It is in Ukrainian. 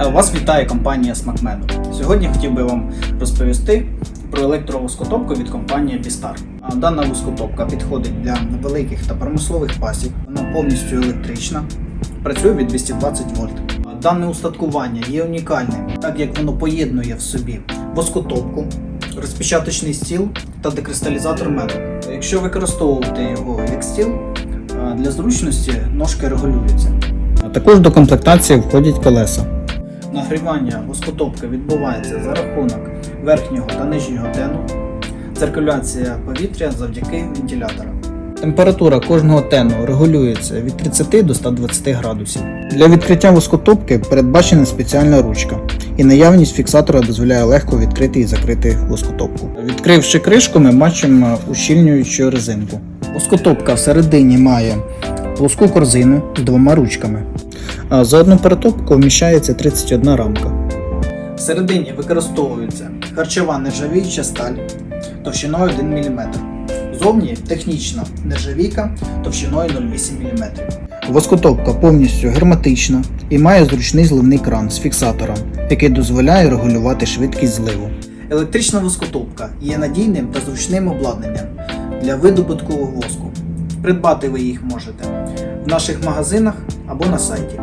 Е, Вас вітає компанія SmackMedo. Сьогодні хотів би вам розповісти про електровоскотопку від компанії Bistar. Дана воскотопка підходить для великих та промислових пасік. Вона повністю електрична, працює від 220 вольт. Дане устаткування є унікальним, так як воно поєднує в собі воскотопку, розпечаточний стіл та декристалізатор меду. Якщо використовувати його як стіл, для зручності ножки регулюються. Також до комплектації входять колеса. Нагрівання воскотопки відбувається за рахунок верхнього та нижнього тену, циркуляція повітря завдяки вентиляторам. Температура кожного тену регулюється від 30 до 120 градусів. Для відкриття воскотопки передбачена спеціальна ручка, і наявність фіксатора дозволяє легко відкрити і закрити воскотопку. Відкривши кришку, ми бачимо ущільнюючу резинку. Воскотопка всередині має плоску корзину з двома ручками. За одну перетопку вміщається 31 рамка. Всередині використовується харчова нержавіюча сталь товщиною 1 мм. Зовні технічна нержавійка товщиною 0,8 мм. Воскотопка повністю герметична і має зручний зливний кран з фіксатором, який дозволяє регулювати швидкість зливу. Електрична воскотопка є надійним та зручним обладнанням для видобутку воску. Придбати ви їх можете в наших магазинах або на сайті.